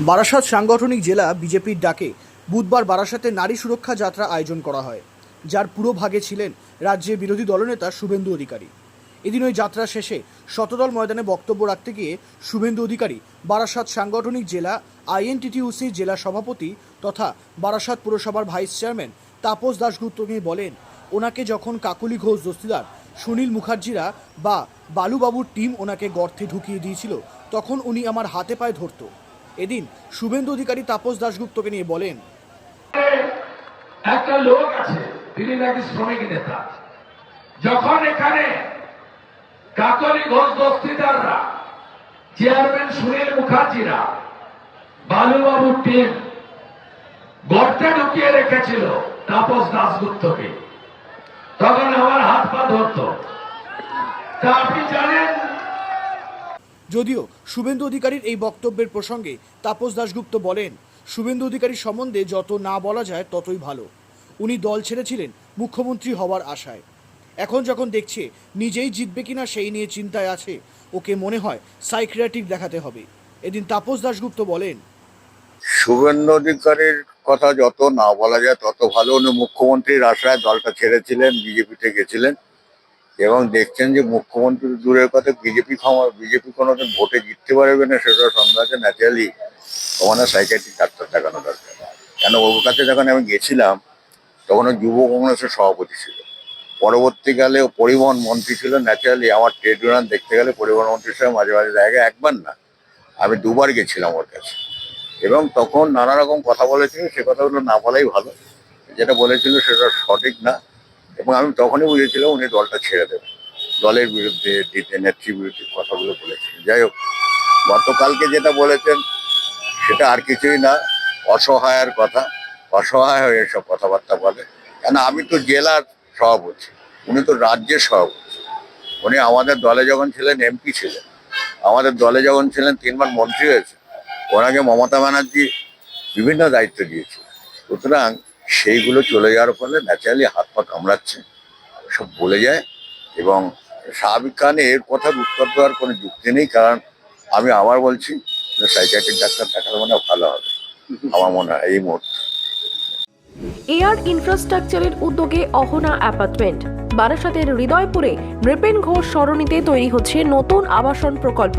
বারাসাত সাংগঠনিক জেলা বিজেপির ডাকে বুধবার বারাসাতে নারী সুরক্ষা যাত্রা আয়োজন করা হয়, যার পুরো ভাগে ছিলেন রাজ্যের বিরোধী দলনেতা শুভেন্দু অধিকারী। এদিন ওই যাত্রা শেষে শতদল ময়দানে বক্তব্য রাখতে গিয়ে শুভেন্দু অধিকারী বারাসাত সাংগঠনিক জেলা আইএনটিটিউসির জেলা সভাপতি তথা বারাসাত পুরসভার ভাইস চেয়ারম্যান তাপস দাশগুপ্তকে বলেন, ওনাকে যখন কাকুলি ঘোষ দস্তিদার সুনীল মুখার্জিরা বা বালুবাবুর টিম ওনাকে গর্তে ঢুকিয়ে দিয়েছিল, তখন উনি আমার হাতে পায়ে ধরতো। এদিন শুভেন্দু অধিকারী তাপস দাশগুপ্তকে নিয়ে বলেন, একটা লোক আছে, তিনি নাকি শ্রমিক নেতা। যখন এখানে কাকলি ঘোষ দস্তিদাররা, চেয়ারম্যান সুনীল মুখার্জিরা বালুবাবুর টিম গর্তে ঢুকিয়ে রেখেছিল তাপস দাসগুপ্তকে তখন আমার হাত পা ধরত। তা আপনি জানেন? যদিও শুভেন্দু অধিকারীর এই বক্তব্যের প্রসঙ্গে তাপস দাশগুপ্ত বলেন, শুভেন্দু অধিকারী সম্বন্ধে যত না বলা যায় ততই ভালো। উনি দল ছেড়েছিলেন মুখ্যমন্ত্রী হওয়ার আশায়। এখন যখন দেখছে নিজেই জিতবে কিনা সেই নিয়ে চিন্তায় আছে, ওকে মনে হয় সাইক্রিয়াটিক দেখাতে হবে। এদিন তাপস দাশগুপ্ত বলেন, শুভেন্দু অধিকারীর কথা যত না বলা যায় তত ভালো। উনি মুখ্যমন্ত্রীর আশায় দলটা ছেড়েছিলেন, বিজেপিতে গেছিলেন। এবং দেখছেন যে মুখ্যমন্ত্রী দূরের কথা, বিজেপি ক্ষমা, বিজেপি কোনোদিন ভোটে জিততে পারবে না, সেটা সন্দেহ আছে ন্যাচারালি ওখানে সাইকেট্রিক ডাক্তার দেখানো দরকার। কেন ওর কাছে যখন আমি গেছিলাম, তখন যুব কংগ্রেসের সভাপতি ছিল। পরবর্তীকালে পরিবহন মন্ত্রী ছিল ন্যাচারালি আমার ট্রেড ইউনিয়ন দেখতে গেলে পরিবহন মন্ত্রীর সঙ্গে মাঝে মাঝে জায়গায় একবার না, আমি দুবার গেছিলাম ওর কাছে। এবং তখন নানা রকম কথা বলেছিল, সে কথাগুলো না বলাই ভালো, যেটা বলেছিল সেটা সঠিক না। এবং আমি তখনই বুঝেছিলাম উনি দলটা ছেড়ে দেবেন। দলের বিরুদ্ধে দিতে নেত্রী বিরুদ্ধে কথাগুলো বলেছেন। যাই হোক, গতকালকে যেটা বলেছেন, সেটা আর কিছুই না অসহায়ের কথা। অসহায় হয়ে এসব কথাবার্তা বলে। কেন, আমি তো জেলার সভাপতি, উনি তো রাজ্যের সভাপতি। উনি আমাদের দলে যখন ছিলেন, এমপি ছিলেন। আমাদের দলে যখন ছিলেন, তিনবার মন্ত্রী হয়েছে ওনাকে মমতা ব্যানার্জি বিভিন্ন দায়িত্ব দিয়েছে সুতরাং সেইগুলো চলে যাওয়ার ফলে ন্যাচারালি হাত পা কামড়াচ্ছে। সব বলে যায় এবং স্বাভাবিক কারণে এর কথার উত্তর দেওয়ার কোনো যুক্তি নেই, কারণ আমি আবার বলছি সাইকিয়াট্রিক ডাক্তার দেখালে মনে ভালো হবে। আমার মনে হয় এই মুহূর্তে। এয়ার ইনফ্রাস্ট্রাকচারের উদ্যোগে অহনা অ্যাপার্টমেন্ট বারাসাতের হৃদয়পুরে নৃপেন ঘোষ সরণিতে তৈরি হচ্ছে নতুন আবাসন প্রকল্প।